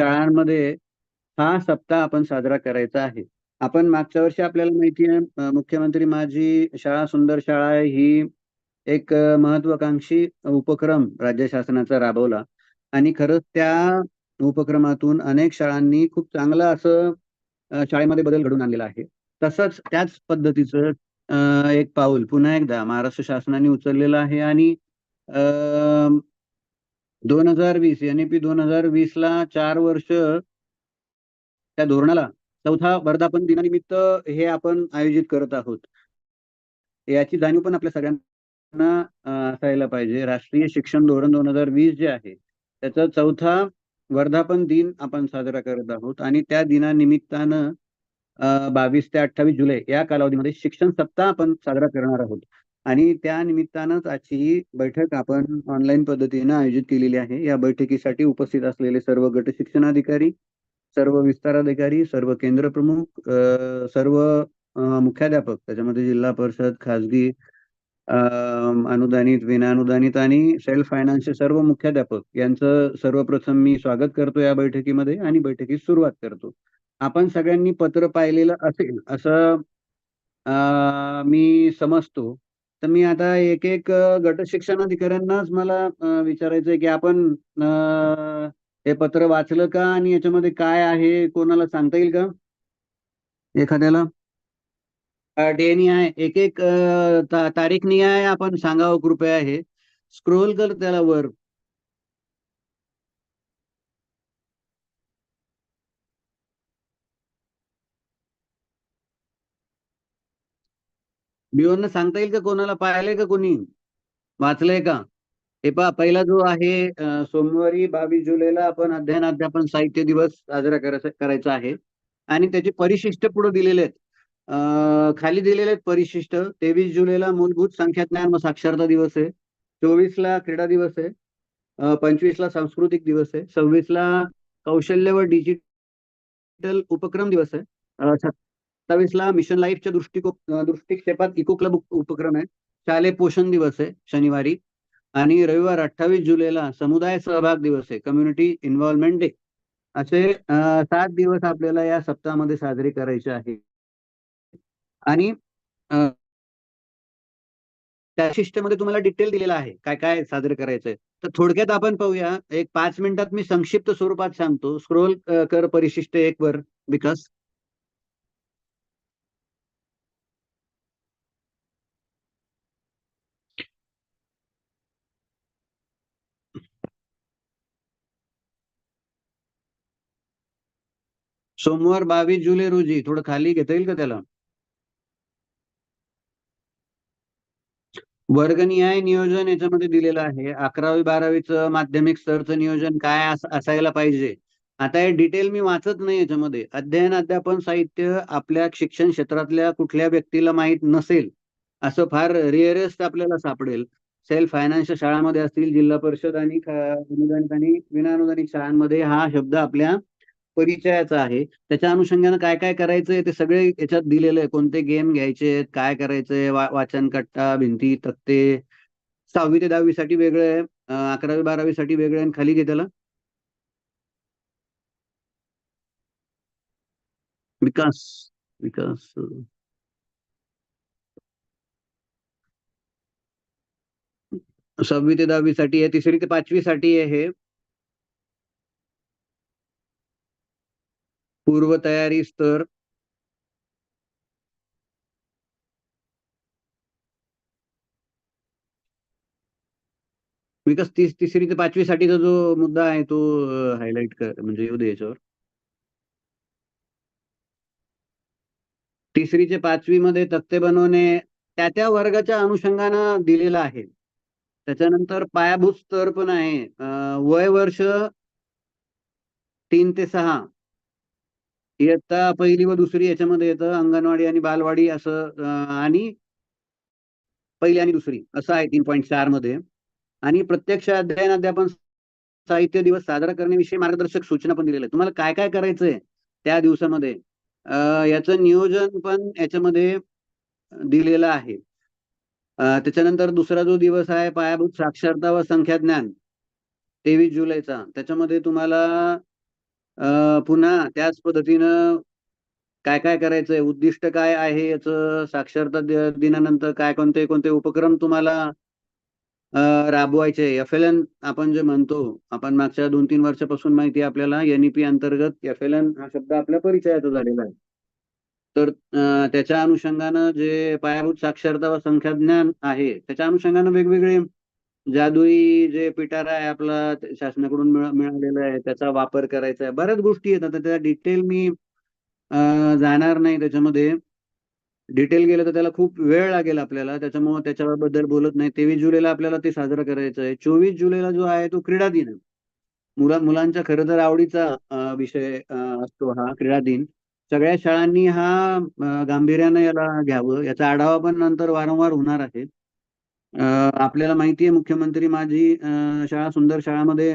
शाळांमध्ये हा सप्ताह आपण साजरा करायचा आहे. आपण मागच्या वर्षी आपल्याला माहिती आहे मुख्यमंत्री माझी शाळा सुंदर शाळा ही एक महत्वाकांक्षी उपक्रम राज्य शासनाचा राबवला. आणि खरंच त्या उपक्रमातून अनेक शाळांनी खूप चांगलं असं शाळेमध्ये बदल घडून आणलेला आहे. तसंच त्याच पद्धतीचं एक पाऊल पुन्हा एकदा महाराष्ट्र शासनाने उचललेलं आहे आणि दोन हजार वीस एन पी दोन हजार वीस ला चार वर्ष त्या धोरणाला चौथा वर्धापन दिनानिमित्त हे आपण आयोजित करत आहोत. याची जाणीव पण आपल्या सगळ्यांना असायला पाहिजे. राष्ट्रीय शिक्षण धोरण दोन हजार वीस जे आहे त्याचा चौथा वर्धापन दिन आपण साजरा करत आहोत. आणि त्या दिनानिमित्तानं बावीस ते अठ्ठावीस जुलै या कालावधीमध्ये शिक्षण सप्ताह आपण साजरा करणार आहोत. आणि त्या निमित्तानंच आजची ही बैठक आपण ऑनलाईन पद्धतीनं आयोजित केलेली आहे. या बैठकीसाठी उपस्थित असलेले सर्व गट शिक्षणाधिकारी सर्व विस्ताराधिकारी सर्व केंद्र प्रमुख सर्व मुख्याध्यापक त्याच्यामध्ये जिल्हा परिषद खाजगी अनुदानित विनाअनुदानित आणि सेल्फ फायनान्सचे सर्व मुख्याध्यापक यांचं सर्वप्रथम मी स्वागत करतो या बैठकीमध्ये आणि बैठकीस सुरुवात करतो. आपण सगळ्यांनी पत्र पाहिलेलं असेल असं अ, मी समजतो तर मी आता एक एक गट शिक्षण अधिकाऱ्यांनाच मला विचारायचंय की आपण हे पत्र वाचलं का आणि याच्यामध्ये काय आहे कोणाला सांगता येईल का? एखाद्याला? डे आहे एक एक तारीख निहाय आपण सांगावं कृपया हे. स्क्रोल कर त्याला वर. बिओन सांगता येईल का कोणाला? पाहिलंय का कोणी? वाचलंय का? हे पहा पहिला जो आहे सोमवारी बावीस जुलैला आपण अध्ययन अध्यापन साहित्य दिवस साजरा करायचा आहे. आणि त्याचे परिशिष्ट पुढे दिलेले आहेत. खाली दिलेले आहेत परिशिष्ट. तेवीस जुलैला मूलभूत संख्याज्ञान व साक्षरता दिवस आहे. चोवीसला क्रीडा दिवस आहे. पंचवीसला सांस्कृतिक दिवस आहे. सव्वीसला कौशल्य व डिजिटल उपक्रम दिवस आहे. सत्तावीस सत्तावीसला मिशन लाईफच्या दृष्टिको दृष्टिक्षेपात इको क्लब उपक्रम आहे. शालेय पोषण दिवस आहे शनिवारी आणि रविवार अठ्ठावीस जुलैला समुदाय सहभाग दिवस आहे. कम्युनिटी इन्व्हॉल्वमेंट डे असे सात दिवस आपल्याला या सप्ताहामध्ये साजरे करायचे आहे. आणि त्या शिष्टमध्ये तुम्हाला डिटेल दिलेला आहे. काय काय साजरे करायचंय. तर थोडक्यात आपण पाहूया. एक पाच मिनिटात मी संक्षिप्त स्वरूपात सांगतो. स्क्रोल कर परिशिष्ट एक वर विकास. सोमवार बावीस जुलै रोजी. थोडं खाली घेता येईल का त्याला? वर्गनिहाय नियोजन याच्यामध्ये दिलेलं आहे. अकरावी बारावीचं माध्यमिक स्तरचं नियोजन काय असायला पाहिजे? आता हे डिटेल मी वाचत नाही याच्यामध्ये. अध्ययन अध्यापन साहित्य आपल्या शिक्षण क्षेत्रातल्या कुठल्या व्यक्तीला माहीत नसेल असं फार रेअरेस्ट आपल्याला सापडेल. सेल्फ फायनान्सच्या शाळांमध्ये असतील जिल्हा परिषद आणि अनुदानित आणि विनाअनुदानित शाळांमध्ये हा शब्द आपल्या परिचयाचा आहे. त्याच्या अनुषंगानं काय काय करायचंय ते सगळे याच्यात दिलेलं आहे. कोणते गेम घ्यायचे काय करायचंय वा, वाचन कट्टा भिंती तक्ते. सहावी ते दहावी साठी वेगळं आहे. अकरावी बारावी साठी वेगळं आहे आणि खाली घे त्याला. विकास विकास. सहावी ते दहावी साठी आहे. तिसरी ते पाचवी साठी आहे पूर्वतयारी स्तर विकास तीस तिसरी ते पाचवी साठीचा जो मुद्दा आहे तो हायलाइट कर म्हणजे येऊ दे याच्यावर. तिसरीचे पाचवी मध्ये तक्ते बनवणे त्या त्या वर्गाच्या अनुषंगानं दिलेलं आहे. त्याच्यानंतर पायाभूत स्तर पण आहे. वय वर्ष तीन ते सहा. इयत्ता पहिली व दुसरी याच्यामध्ये येतं अंगणवाडी आणि बालवाडी असं आणि पहिली आणि दुसरी असं आहे तीन पॉईंट चारमध्ये. आणि प्रत्यक्ष अध्ययन अध्यापन साहित्य दिवस साजरा करण्याविषयी मार्गदर्शक सूचना पण दिलेल्या तुम्हाला काय काय करायचंय त्या दिवसामध्ये? याचं नियोजन पण याच्यामध्ये दिलेलं आहे. त्याच्यानंतर दुसरा जो दिवस आहे पायाभूत साक्षरता व संख्याज्ञान तेवीस जुलैचा. त्याच्यामध्ये तुम्हाला पुन्हा त्याच पद्धतीनं काय काय करायचंय? उद्दिष्ट काय आहे याचं? साक्षरता दिनानंतर काय कोणते कोणते उपक्रम तुम्हाला राबवायचे? एफ एल एन आपण जे म्हणतो आपण मागच्या दोन तीन वर्षापासून माहिती आहे आपल्याला एनईपी अंतर्गत एफ एल एन हा शब्द आपल्या परिचयाचा झालेला आहे. तर त्याच्या अनुषंगानं जे पायाभूत साक्षरता व संख्याज्ञान आहे त्याच्या अनुषंगानं वेगवेगळे जादुई जे पिटारा आहे आपला शासनाकडून मिळालेला आहे त्याचा वापर करायचा आहे. बऱ्याच गोष्टी आहेत. आता त्याचा डिटेल मी जाणार नाही त्याच्यामध्ये. डिटेल गेलं तर त्याला खूप वेळ लागेल आपल्याला. त्याच्यामुळे त्याच्याबद्दल बोलत नाही. तेवीस जुलैला आपल्याला ते साजरं करायचं आहे. चोवीस जुलैला जो आहे तो क्रीडा दिन मुला मुलांच्या खरं तर आवडीचा विषय असतो हा क्रीडा दिन. सगळ्या शाळांनी हा गांभीर्यानं याला घ्यावं. याचा आढावा पण नंतर वारंवार होणार आहे. आपल्याला माहिती आहे मुख्यमंत्री माझी शाळा सुंदर शाळामध्ये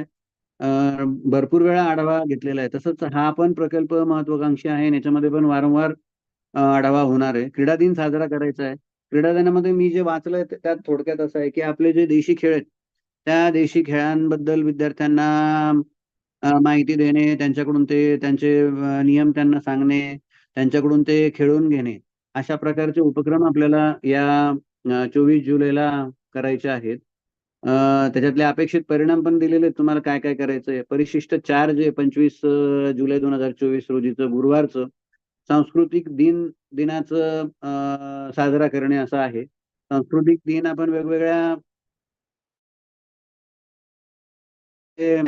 भरपूर वेळा आढावा घेतलेला आहे. तसंच हा पण प्रकल्प महत्वाकांक्षी आहे याच्यामध्ये पण वारंवार आढावा होणार आहे. क्रीडा दिन साजरा करायचा आहे. क्रीडा दिनामध्ये मी जे वाचलंय त्यात थोडक्यात असं आहे की आपले जे देशी खेळ आहेत त्या देशी खेळांबद्दल विद्यार्थ्यांना माहिती देणे त्यांच्याकडून ते त्यांचे नियम त्यांना सांगणे त्यांच्याकडून ते खेळून घेणे अशा प्रकारचे उपक्रम आपल्याला या चोवीस जुलैला करायचे आहेत. त्याच्यातले अपेक्षित परिणाम पण दिलेले आहेत. तुम्हाला काय काय करायचंय परिशिष्ट चार जे पंचवीस जुलै दोन हजार चोवीस रोजीचं गुरुवारचं सांस्कृतिक दिन दिनाचं साजरा करणे असं आहे. सांस्कृतिक दिन आपण वेगवेगळ्या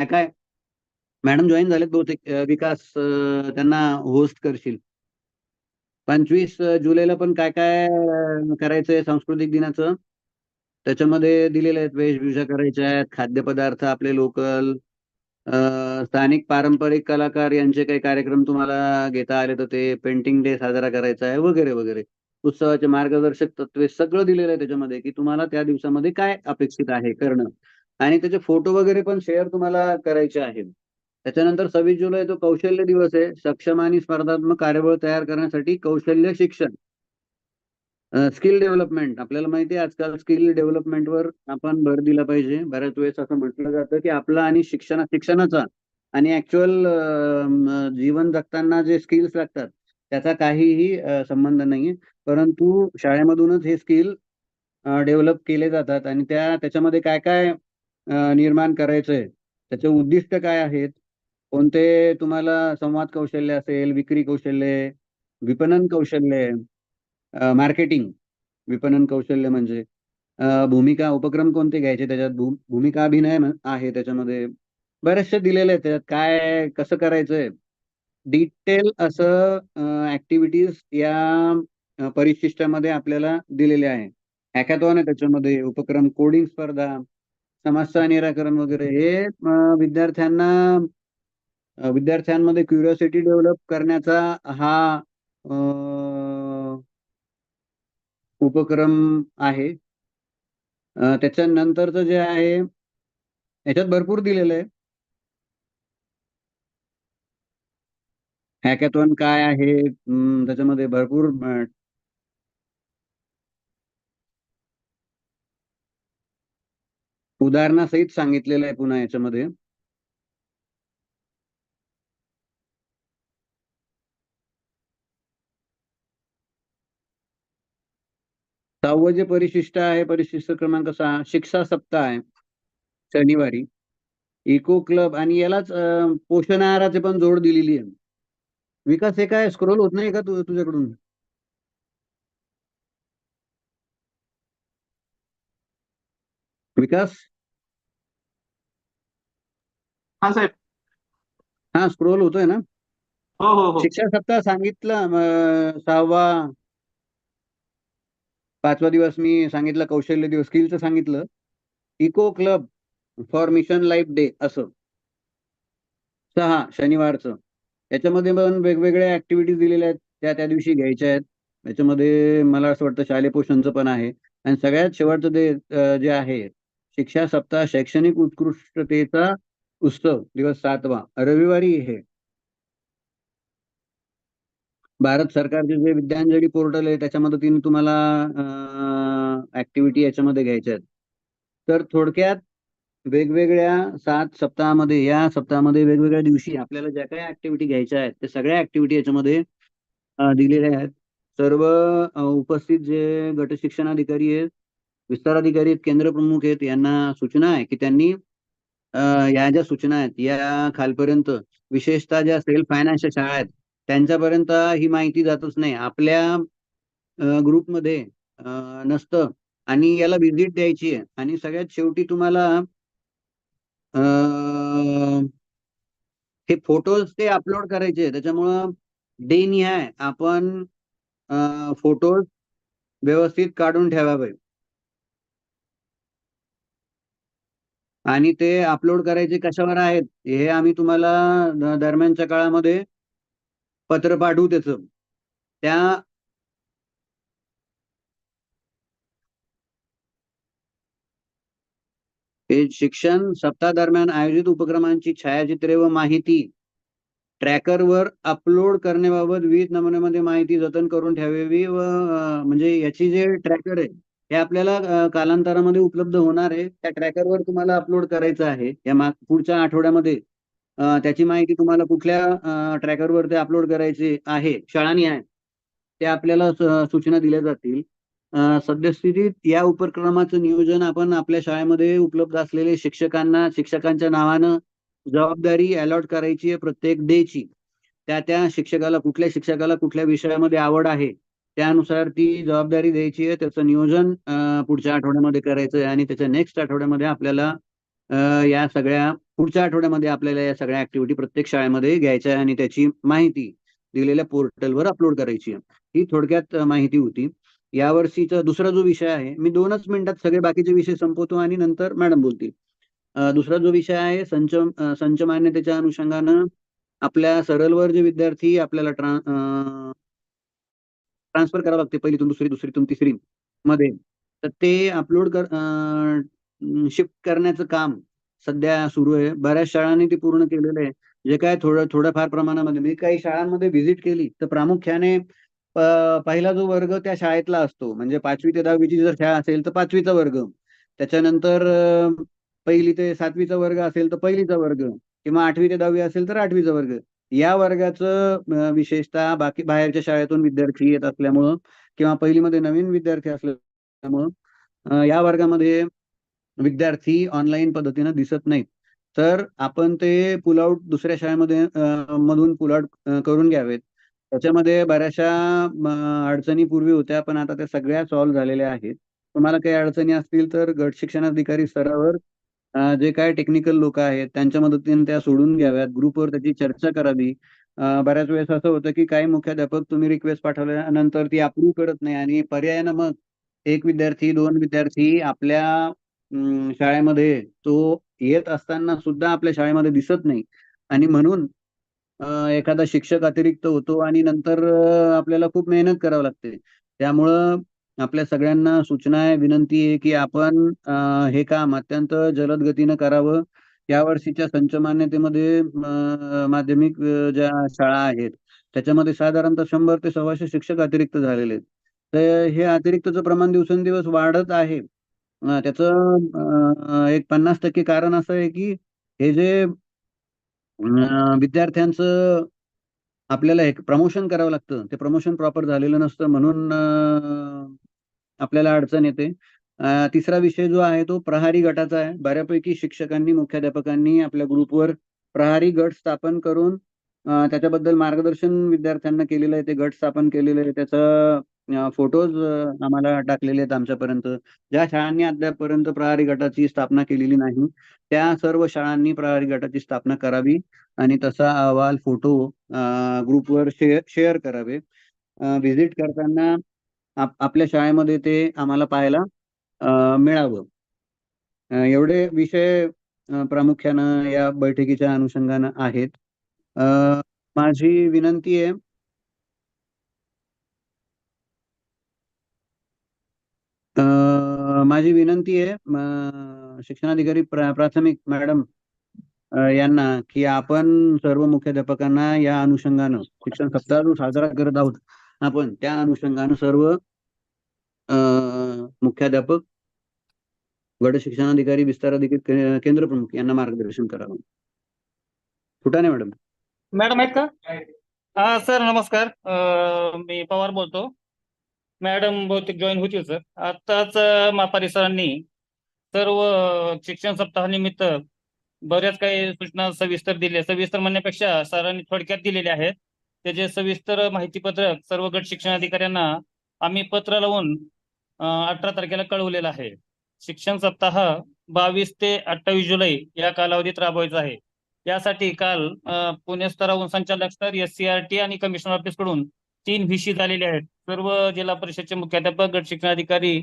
काय? मॅडम जॉईन झालेत बहुतेक. विकास त्यांना होस्ट करशील. पंचवीस जुलैला पण काय काय करायचंय सांस्कृतिक दिनाचं? त्याच्यामध्ये दिलेले आहेत वेशभूषा करायच्या आहेत खाद्यपदार्थ आपले लोकल स्थानिक पारंपरिक कलाकार यांचे काही कार्यक्रम तुम्हाला घेता आले तर ते पेंटिंग डे साजरा करायचा आहे वगैरे वगैरे. उत्सवाचे मार्गदर्शक तत्वे सगळं दिलेलं आहे त्याच्यामध्ये की तुम्हाला त्या दिवसामध्ये काय अपेक्षित आहे करणं. आणि त्याचे फोटो वगैरे पण शेअर तुम्हाला करायचे आहेत. त्याच्यानंतर सव्वीस जुलै तो कौशल्य दिवस आहे. सक्षम आणि स्पर्धात्मक कार्यबळ तयार करण्यासाठी कौशल्य शिक्षण. स्किल डेव्हलपमेंट आपल्याला माहिती आहे आजकाल स्किल डेव्हलपमेंटवर आपण भर दिला पाहिजे. बऱ्याच वेळेस असं म्हटलं जातं की आपला आणि शिक्षणा शिक्षणाचा आणि ऍक्च्युअल जीवन जगताना जे स्किल्स लागतात त्याचा काहीही संबंध नाहीये. परंतु शाळेमधूनच हे स्किल डेव्हलप केले जातात आणि त्या त्याच्यामध्ये काय काय निर्माण निर्माण करायचंय त्याचे उद्दिष्ट काय आहेत कोणते तुम्हाला संवाद कौशल्य असेल विक्री कौशल्य विपणन कौशल्य मार्केटिंग विपणन कौशल्य म्हणजे अ, भूमिका उपक्रम कोणते घ्यायचे त्याच्यात? भू भूमिका अभिनय आहे त्याच्यामध्ये. बरेचसे दिलेले आहेत त्याच्यात. काय कसं करायचंय? डिटेल असं ऍक्टिव्हिटीज या अ, परिशिष्टामध्ये आपल्याला दिलेले आहे. हॅकॅथॉन आहे त्याच्यामध्ये उपक्रम कोडिंग स्पर्धा समस्या निराकरण वगैरे. हे अ, विद्यार्थ्यांना विद्यार्थ्यांमध्ये क्युरिओसिटी डेव्हलप करण्याचा हा उपक्रम आहे. त्याच्यानंतरचं जे आहे याच्यात भरपूर दिलेलं आहे. हॅकॅथॉन काय आहे? त्याच्यामध्ये भरपूर उदाहरणासहित सांगितलेलं आहे पुन्हा याच्यामध्ये. सहावं जे परिशिष्ट आहे परिशिष्ट क्रमांक सहा शिक्षा सप्ताह आहे शनिवारी. इको क्लब आणि यालाच पोषण आहाराचे पण जोड दिलेली आहे. विकास हे काय स्क्रोल होत नाही का तु तुझ्याकडून? विकास? हा साहेब. हा स्क्रोल होतोय ना? हो हो हो. शिक्षा सप्ताह सांगितलं सहावा पाचवा दिवस मी सांगितलं कौशल्य दिवस स्किलचं सांगितलं. Eco club for mission life day असं. सहा शनिवारचं. याच्यामध्ये पण वेगवेगळ्या ऍक्टिव्हिटीज दिलेल्या आहेत त्या त्या दिवशी घ्यायच्या आहेत. याच्यामध्ये मला असं वाटतं शालेय पोषणचं पण आहे. आणि सगळ्यात शेवटचं जे जे आहे शिक्षा सप्ताह शैक्षणिक उत्कृष्टतेचा उत्सव दिवस सातवा. रविवारी हे. भारत सरकारचे जे विद्यांजली पोर्टल आहे त्याच्या मदतीने तुम्हाला ऍक्टिव्हिटी याच्यामध्ये घ्यायच्या आहेत. तर थोडक्यात वेगवेगळ्या सात सप्ताहामध्ये या सप्ताहामध्ये वेगवेगळ्या दिवशी आपल्याला ज्या काही ऍक्टिव्हिटी घ्यायच्या आहेत त्या सगळ्या ऍक्टिव्हिटी याच्यामध्ये दिलेल्या आहेत. सर्व उपस्थित जे गट शिक्षणाधिकारी आहेत विस्ताराधिकारी आहेत केंद्र प्रमुख आहेत यांना सूचना आहे की त्यांनी या ज्या सूचना आहेत या खालपर्यंत विशेषतः ज्या सेल्फ फायनान्सच्या शाळा आहेत त्यांच्यापर्यंत ही माहिती जातच नाही. आपल्या ग्रुपमध्ये नसतं आणि याला व्हिजिट द्यायची आहे. आणि सगळ्यात शेवटी तुम्हाला हे फोटोज ते अपलोड करायचे त्याच्यामुळं डे निहाय आपण फोटोज व्यवस्थित काढून ठेवावे. आणि ते अपलोड करायचे कशावर आहेत हे आम्ही तुम्हाला दरम्यानच्या काळामध्ये पत्र पाठवू त्याच. त्या शिक्षण सप्ताह दरम्यान आयोजित उपक्रमांची छायाचित्रे व माहिती. ट्रॅकरवर अपलोड करण्याबाबत विविध नमुन्यामध्ये माहिती जतन करून ठेवावी व म्हणजे याची जे ट्रॅकर आहे हे आपल्याला कालांतरामध्ये उपलब्ध होणार आहे. त्या ट्रॅकरवर तुम्हाला अपलोड करायचं आहे. या माग पुढच्या आठवड्यामध्ये त्याची माहिती तुम्हाला कुठल्या ट्रॅकरवर ते अपलोड करायचे आहे शाळांनी आहे ते आपल्याला सूचना दिल्या जातील. सद्यस्थितीत या उपक्रमाचं नियोजन आपण आपल्या शाळेमध्ये उपलब्ध असलेले शिक्षकांना शिक्षकांच्या नावानं जबाबदारी अलॉट करायची आहे प्रत्येक डेची त्या त्या शिक्षकाला कुठल्या शिक्षकाला कुठल्या विषयामध्ये आवड आहे त्यानुसार ती जबाबदारी द्यायची आहे. त्याचं नियोजन पुढच्या आठवड्यामध्ये करायचं आहे आणि त्याच्या नेक्स्ट आठवड्यामध्ये आपल्याला या सगळ्या पुढच्या आठवड्यामध्ये आपल्याला या सगळ्या ऍक्टिव्हिटी प्रत्येक शाळेमध्ये घ्यायच्या आहे आणि त्याची माहिती दिलेल्या पोर्टलवर अपलोड करायची आहे. ही थोडक्यात माहिती होती. यावर्षीचा दुसरा जो विषय आहे मी दोनच मिनिटात सगळे बाकीचे विषय संपवतो आणि नंतर मॅडम बोलतील. दुसरा जो विषय आहे संच संच मान्यतेच्या अनुषंगानं आपल्या सरलवर जे विद्यार्थी आपल्याला ट्रान ट्रान्सफर करावं लागते पहिलीतून दुसरी दुसरीतून तिसरी मध्ये तर ते अपलोड कर शिफ्ट करण्याचं काम सध्या सुरू आहे. बऱ्याच शाळांनी ते पूर्ण केलेलं आहे. जे काय थोडं थोड्याफार प्रमाणामध्ये मी काही शाळांमध्ये व्हिजिट केली तर प्रामुख्याने पहिला जो वर्ग त्या शाळेतला असतो. म्हणजे पाचवी ते दहावीची जर शाळा असेल तर पाचवीचा वर्ग. त्याच्यानंतर पहिली ते सातवीचा वर्ग असेल तर पहिलीचा वर्ग. किंवा आठवी ते दहावी असेल तर आठवीचा वर्ग. या वर्गाचं विशेषतः बाकी बाहेरच्या शाळेतून विद्यार्थी येत असल्यामुळं किंवा पहिलीमध्ये नवीन विद्यार्थी असल्यामुळं या वर्गामध्ये विद्यार्थी ऑनलाईन पद्धतीनं दिसत नाहीत. तर आपण ते पुल आउट दुसऱ्या शाळेमध्ये मधून पुल आउट करून घ्यावेत. त्याच्यामध्ये बऱ्याचशा अडचणी पूर्वी होत्या पण आता त्या सगळ्या सॉल्व्ह झालेल्या आहेत. तुम्हाला काही अडचणी असतील तर गट शिक्षणाधिकारी स्तरावर जे काय टेक्निकल लोक आहेत त्यांच्या मदतीने त्या सोडून घ्याव्यात. ग्रुपवर त्याची चर्चा करावी. बऱ्याच वेळेस असं होतं की काही मुख्याध्यापक तुम्ही रिक्वेस्ट पाठवल्यानंतर ती अप्रूव्ह करत नाही आणि पर्यायानं मग एक विद्यार्थी दोन विद्यार्थी आपल्या शाळेमध्ये तो येत असताना सुद्धा आपल्या शाळेमध्ये दिसत नाही. आणि म्हणून एखादा शिक्षक अतिरिक्त होतो आणि नंतर आपल्याला खूप मेहनत करावी लागते. त्यामुळं आपल्या सगळ्यांना सूचना आहे विनंती आहे की आपण हे काम अत्यंत जलद गतीनं करावं. या वर्षीच्या संच मान्यतेमध्ये माध्यमिक ज्या शाळा आहेत त्याच्यामध्ये साधारणतः शंभर ते सव्वाशे शिक्षक अतिरिक्त झालेले आहेत. तर हे अतिरिक्तचं प्रमाण दिवसेंदिवस वाढत आहे. अं, त्याचं एक पन्नास टक्के कारण असं आहे की हे जे विद्यार्थ्यांचं आपल्याला एक प्रमोशन करावं लागतं ते प्रमोशन प्रॉपर झालेलं नसतं म्हणून आपल्याला अडचण येते. तिसरा विषय जो आहे तो प्रहारी गटाचा आहे. बऱ्यापैकी शिक्षकांनी मुख्याध्यापकांनी आपल्या ग्रुपवर प्रहारी गट स्थापन करून त्याच्याबद्दल मार्गदर्शन विद्यार्थ्यांना केलेलं आहे. ते गट स्थापन केलेलं आहे. त्याचं फोटोज आम्हाला टाकलेले आहेत आमच्यापर्यंत. ज्या शाळांनी अद्यापपर्यंत प्रहारी गटाची स्थापना केलेली नाही त्या सर्व शाळांनी प्रहारी गटाची स्थापना करावी आणि तसा अहवाल फोटो ग्रुपवर शेअर शेअर करावे. व्हिजिट करताना आप आपल्या शाळेमध्ये ते आम्हाला पाहायला अ, मिळावं. अ, एवढे विषय अ, प्रामुख्यानं या बैठकीच्या अनुषंगानं आहेत. अ, माझी विनंती आहे माझी विनंती आहे शिक्षणाधिकारी प्रा, प्राथमिक मॅडम यांना की आपण सर्व मुख्याध्यापकांना या अनुषंगानं शिक्षण सप्ताह जो साजरा करत आहोत. आपण त्या अनुषंगानं सर्व अ, मुख्याध्यापक गट शिक्षणाधिकारी विस्तार अधिकारी केंद्र प्रमुख यांना मार्गदर्शन करावं. फुटाणे मॅडम. मॅडम आहेत का? हा सर नमस्कार. मी पवार बोलतो. मॅडम बहुतेक जॉईन होतील सर आताच मापारी सरांनी सर्व शिक्षण सप्ताहानिमित्त बऱ्याच काही सूचना सविस्तर दिल्या. सविस्तर म्हणण्यापेक्षा सरांनी थोडक्यात दिलेल्या आहेत. त्याचे सविस्तर माहितीपत्रक सर्व गट शिक्षण अधिकाऱ्यांना आम्ही पत्र लावून अठरा तारखेला कळवलेलं आहे. शिक्षण सप्ताह बावीस ते अठ्ठावीस जुलै या कालावधीत राबवायचा आहे. यासाठी काल पुणे स्तरावरून संचालक स्तर एस सी आर टी आणि कमिशनर ऑफिसकडून तीन व्हीसी झालेले आहेत. सर्व जिल्हा परिषदचे मुख्याध्यापक गट शिक्षणाधिकारी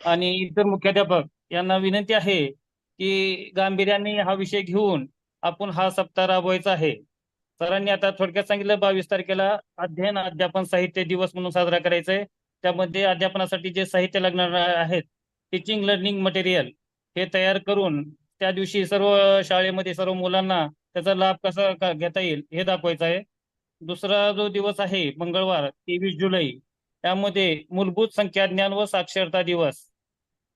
आणि इतर मुख्याध्यापक यांना विनंती आहे की गांभीर्याने हा विषय घेऊन आपण हा सप्ताह राबवायचा आहे. सरांनी आता थोडक्यात सांगितलं बावीस तारखेला अध्ययन अध्यापन साहित्य दिवस म्हणून साजरा करायचा आहे त्यामध्ये अध्यापनासाठी जे साहित्य लागणार आहेत टीचिंग लर्निंग मटेरियल हे तयार करून त्या दिवशी सर्व शाळेमध्ये सर्व मुलांना त्याचा लाभ कसा घेता येईल हे दाखवायचं आहे. दुसरा जो दिवस आहे मंगळवार तेवीस जुलै त्यामध्ये मूलभूत संख्या ज्ञान व साक्षरता दिवस.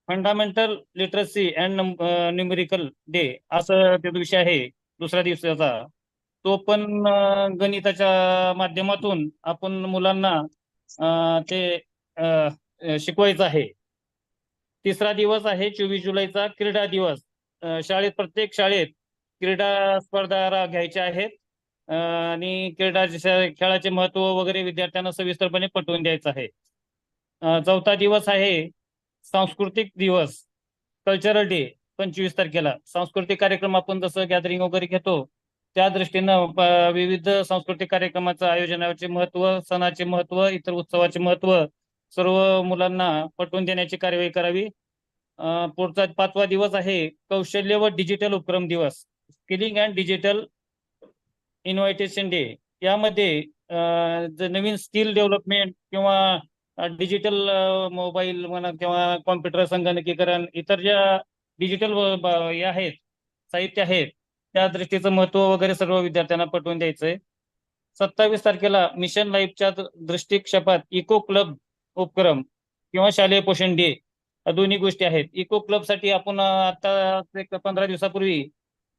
Fundamental literacy and numerical day असं ते दिवशी आहे दुसऱ्या दिवसाचा. तो पण गणिताच्या माध्यमातून आपण मुलांना ते शिकवायचं आहे. तिसरा दिवस आहे चोवीस जुलैचा क्रीडा दिवस. शाळेत प्रत्येक शाळेत क्रीडा स्पर्धा घ्यायच्या आहेत. आणि क्रीडाचे खेळाचे महत्त्व वगैरे विद्यार्थ्यांना सविस्तरपणे पटवून द्यायचं आहे. चौथा दिवस आहे सांस्कृतिक दिवस कल्चरल डे पंचवीस तारखेला. सांस्कृतिक कार्यक्रम आपण जसं गॅदरिंग वगैरे घेतो त्या दृष्टीनं विविध सांस्कृतिक कार्यक्रमाचं आयोजनाचे महत्त्व सणाचे महत्त्व इतर उत्सवाचे महत्त्व सर्व मुलांना पटवून देण्याची कार्यवाही करावी. पुढचा पाचवा दिवस आहे कौशल्य व डिजिटल उपक्रम दिवस. Skilling and digital invitation day यामध्ये नवीन स्किल डेव्हलपमेंट किंवा डिजिटल मोबाईल म्हणा किंवा कॉम्प्युटर संगणकीकरण इतर ज्या डिजिटल हे आहेत साहित्य आहेत त्या दृष्टीचं महत्त्व वगैरे सर्व विद्यार्थ्यांना पटवून द्यायचंय. सत्तावीस तारखेला मिशन लाईफच्या दृष्टिक्षेपात इको क्लब उपक्रम किंवा शालेय पोषण डे दोन्ही गोष्टी आहेत. इको क्लबसाठी आपण आता एक पंधरा दिवसापूर्वी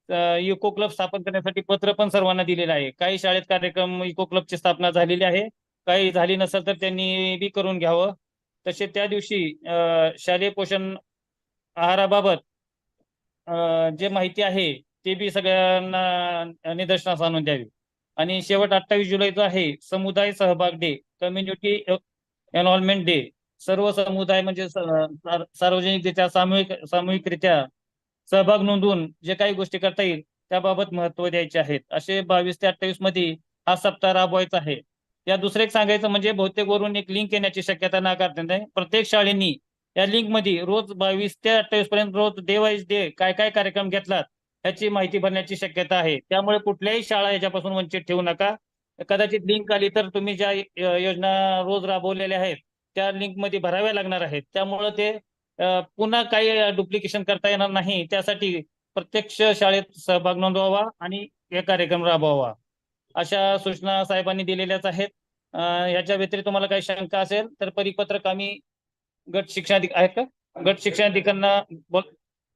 इको क्लब स्थापन करण्यासाठी पत्र पण सर्वांना दिलेलं आहे. काही शाळेत कार्यक्रम इको क्लबची स्थापना झालेली आहे. काही झाली नसेल तर त्यांनी बी करून घ्यावं. तसे त्या दिवशी शालेय पोषण आहाराबाबत अं, जे माहिती आहे ते बी सगळ्यांना निदर्शनास आणून द्यावी. आणि शेवट अठ्ठावीस जुलैचा आहे समुदाय सहभाग डे कम्युनिटी एनरोलमेंट डे सर्व समुदाय म्हणजे सार्वजनिकरित्या सामूहिक सामूहिकरित्या सहभाग नोंदवून जे काही गोष्टी करता येईल त्याबाबत महत्त्व द्यायचे आहेत. असे बावीस ते अठ्ठावीसमध्ये हा सप्ताह राबवायचा आहे. या दुसरं एक सांगायचं म्हणजे बहुतेक वरून एक लिंक येण्याची शक्यता नाकारता नाही प्रत्येक शाळेनी या लिंकमध्ये रोज बावीस ते अठ्ठावीस पर्यंत रोज डे वाईज डे काय काय कार्यक्रम घेतलात याची माहिती भरण्याची शक्यता आहे. त्यामुळे कुठल्याही शाळा याच्यापासून वंचित ठेवू नका. कदाचित लिंक आली तर तुम्ही ज्या योजना रोज राबवलेल्या आहेत त्या लिंकमध्ये भराव्या लागणार आहेत. त्यामुळे ते पुन्हा काही डुप्लिकेशन करता येणार नाही. त्यासाठी प्रत्यक्ष शाळेत सहभाग नोंदवावा आणि हे कार्यक्रम राबवावा. अशा सूचना साहेबांनी दिलेल्याच आहेत. याच्या व्यतिरिक्त तुम्हाला काही शंका असेल तर परिपत्रक आम्ही गट शिक्षणाधिक आहेत का? गट शिक्षणाधिकांना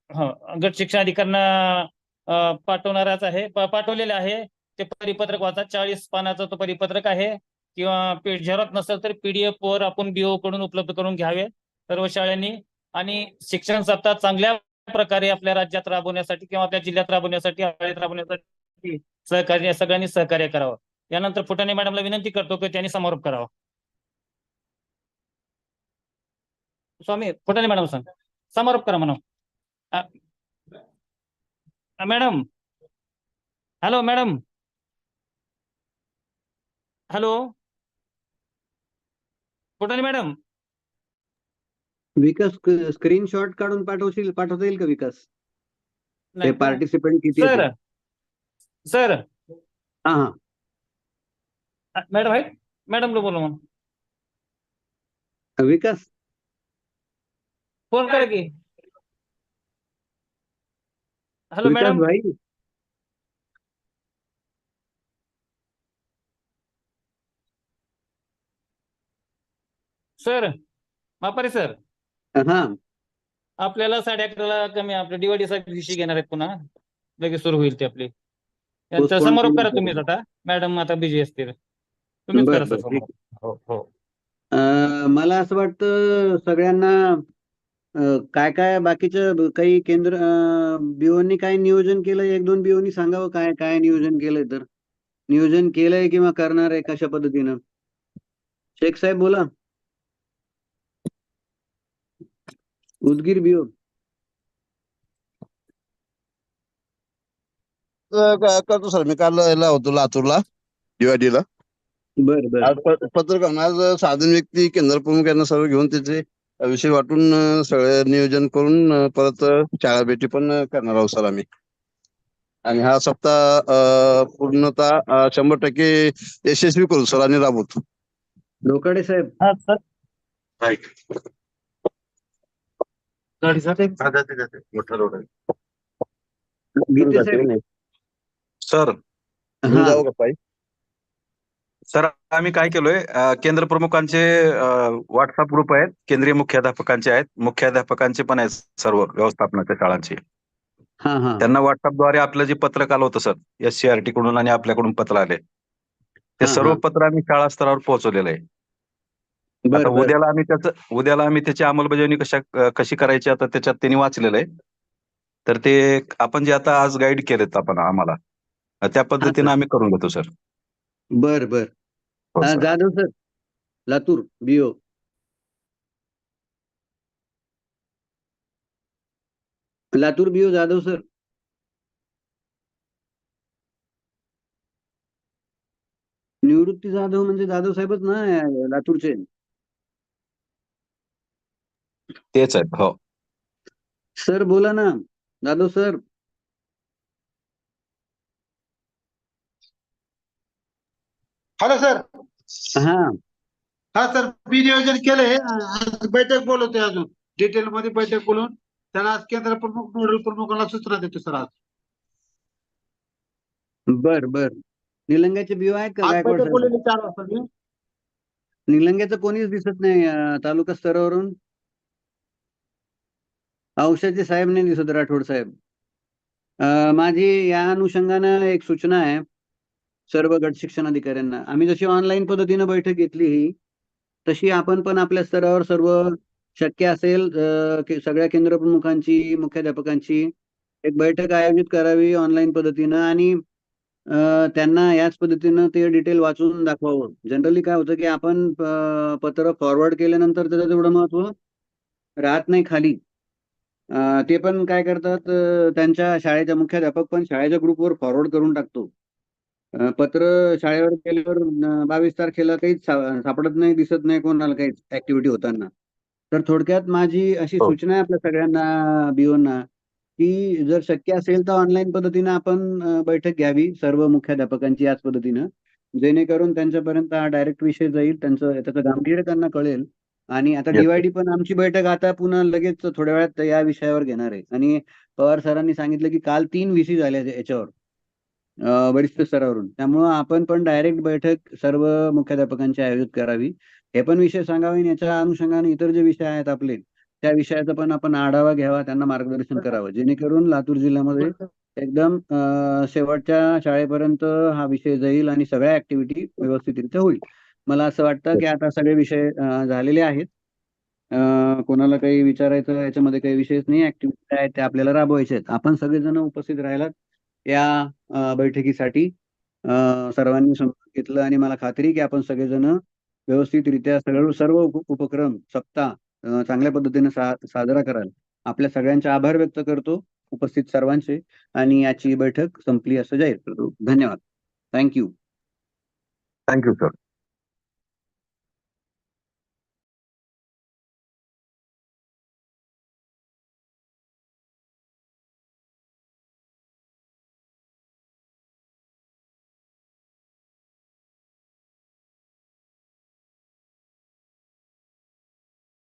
हो, गट शिक्षणाधिकांना पाठवणाराच पाठवणारच आहे. पाठवलेलं पाठवलेले आहे. ते परिपत्रक वाचा. चाळीस पानाचं तो परिपत्रक आहे. किंवा झेरॉक्स नसेल तर पीडीएफ वर आपण बीओ कडून उपलब्ध करून घ्यावे. सर्व शाळांनी आणि शिक्षण सप्ताह चांगल्या प्रकारे आपल्या राज्यात राबवण्यासाठी किंवा आपल्या जिल्ह्यात राबवण्यासाठी राबवण्यासाठी सहकार्य सगळ्यांनी सहकार्य करावं. यानंतर फुटाणे मॅडमला विनंती करतो की त्यांनी समारोप करावा. स्वामी फुटाणे मॅडम सांग. समारोप करा म्हणून madam. Hello madam. Hello. Futane madam. Vikas screenshot काढून पाठवशील पाठवता येईल का विकास? ते पार्टिसिपेंट किती सर आहेत? सर हा हा. मॅडम आहे मॅडमला बोलू मग. विकास? फोन करा की. Hello madam. भाई? Sir Mapari sir. आपल्याला साडे अकराला कमी आपले डीवायडी साहेब विषय घेणार आहेत पुन्हा. लगेच सुरू होईल ते आपली. त्यांचा Postpone समारोप करा? तुम्हीच आता. मॅडम आता बिझी असतील. तुम्हीच बरं, करा सर बरं, ठीक समारोप. हो हो अं, मला असं वाटतं सगळ्यांना अं, काय काय बाकीचं काही केंद्र बिओनी काय नियोजन केलंय? एक दोन बिओनी सांगावं काय काय नियोजन केलंय तर. नियोजन केलंय किंवा करणार आहे कशा पद्धतीनं? शेख साहेब बोला. उदगीर क- करतो सर मी काल याला होतो लातूरला दिवाळीला बर बर आज प- पत्रकार आज साधन व्यक्ती केंद्र प्रमुख यांना सर्व घेऊन त्याचे विषय वाटून अ, सगळे नियोजन करून अ, परत अ, शाळा भेटी पण अ, करणार आहोत सर आम्ही आणि हा सप्ताह अ, पूर्णतः अ, शंभर टक्के यशस्वी करू सर आणि राबवतो लोकाडे साहेब हा सर मोठा रोड गीते साहेब सर. हा. जाऊ का पायी? सर आम्ही काय केलोय अ, केंद्र प्रमुखांचे व्हॉट्सअप ग्रुप आहेत केंद्रीय मुख्याध्यापकांचे आहेत. मुख्याध्यापकांचे पण आहेत सर्व व्यवस्थापनाच्या शाळांचे. हा हा. त्यांना व्हॉट्सअपद्वारे आपलं जे पत्रक आलं होतं sir S C R T कडून आणि आपल्याकडून पत्र आले. ते सर्व हा. पत्र आम्ही शाळा स्तरावर पोहोचवलेलं आहे. आता बर उद्याला आम्ही त्याचं उद्याला आम्ही त्याची अंमलबजावणी कशा कशी करायची आता त्याच्यात त्यांनी वाचलेलं आहे. तर ते आपण जे आता आज गाईड केलेत आपण आम्हाला त्या पद्धतीने आम्ही करून घेतो सर. बर बर. हो. Jadhav sir. Latur BEO Latur BEO Jadhav sir. Nivrutti Jadhav म्हणजे जाधव साहेबच ना लातूरचे? तेच आहेत हो. सर बोला ना. जाधव सर. Hello sir. हा. हा सर मी नियोजन केलंय. आज बैठक बोलवतोय अजून. डिटेल मध्ये बैठक बोलून त्यांना आज केंद्र प्रमुख नोडल प्रमुखांना सूचना देतो सर आज. बर बर. निलंग्याचे बिओ आहेत का? आज गायकवाड बैठक सर? बोलवली चार वाजता. मी. निलंग्याचं कोणीच दिसत नाही अं, तालुका स्तरावरून. औषधी साहेब नाही दिसत राठोड साहेब. माझी या अनुषंगानं एक सूचना आहे सर्व गट शिक्षण अधिकाऱ्यांना. आम्ही जशी ऑनलाईन पद्धतीनं बैठक घेतली ही तशी आपण पण आपल्या स्तरावर सर्व शक्य असेल सगळ्या केंद्र प्रमुखांची मुख्याध्यापकांची एक बैठक आयोजित करावी ऑनलाईन पद्धतीनं आणि त्यांना याच पद्धतीनं ते डिटेल वाचून दाखवावं. जनरली काय होतं की आपण पत्र फॉरवर्ड केल्यानंतर त्याचं तेवढं महत्त्व राहत नाही खाली. ते पण काय करतात त्यांच्या शाळेच्या मुख्याध्यापक पण शाळेच्या ग्रुपवर फॉरवर्ड करून टाकतो. पत्र शाळेवर केल्यावर बावीस तारखेला काहीच सापडत नाही दिसत नाही कोणाला काहीच ऍक्टिव्हिटी होताना. तर थोडक्यात माझी अशी हो. सूचना आहे आपल्या सगळ्यांना बिओंना की जर शक्य असेल तर ऑनलाईन पद्धतीनं आपण बैठक घ्यावी सर्व मुख्याध्यापकांची याच पद्धतीनं. जेणेकरून त्यांच्यापर्यंत हा डायरेक्ट विषय जाईल त्यांचं त्याचं गांभीर्य त्यांना कळेल. आणि आता डीवायडी पण आमची बैठक आता पुन्हा लगेच थोड्या वेळात या विषयावर घेणार आहे. आणि पवार सरांनी सांगितलं की काल तीन व्हीसी झाल्या याच्यावर वरिष्ठ स्तरावरून. त्यामुळं आपण पण डायरेक्ट बैठक सर्व मुख्याध्यापकांची आयोजित करावी. हे पण विषय सांगावे आणि याच्या अनुषंगाने इतर जे विषय आहेत आपले त्या विषयाचा पण आपण आढावा घ्यावा त्यांना मार्गदर्शन करावं. जेणेकरून लातूर जिल्ह्यामध्ये एकदम शेवटच्या शाळेपर्यंत हा विषय जाईल आणि सगळ्या ऍक्टिव्हिटी व्यवस्थितरित्या होईल. मला असं वाटतं की आता सगळे विषय झालेले आहेत. कोणाला काही विचारायचं याच्यामध्ये काही विषयच नाही. ऍक्टिव्हिटी आहेत त्या आपल्याला राबवायच्या आहेत. आपण सगळेजण उपस्थित राहिलात या बैठकीसाठी. सर्वांनी समजून घेतलं आणि मला खात्री आहे की आपण सगळेजण व्यवस्थितरित्या सगळं सर्व उप- उपक्रम सप्ताह चांगल्या पद्धतीने सा साजरा कराल. आपल्या सगळ्यांचे आभार व्यक्त करतो उपस्थित सर्वांचे आणि याची बैठक संपली असं जाहीर करतो. धन्यवाद. Thank you thank you sir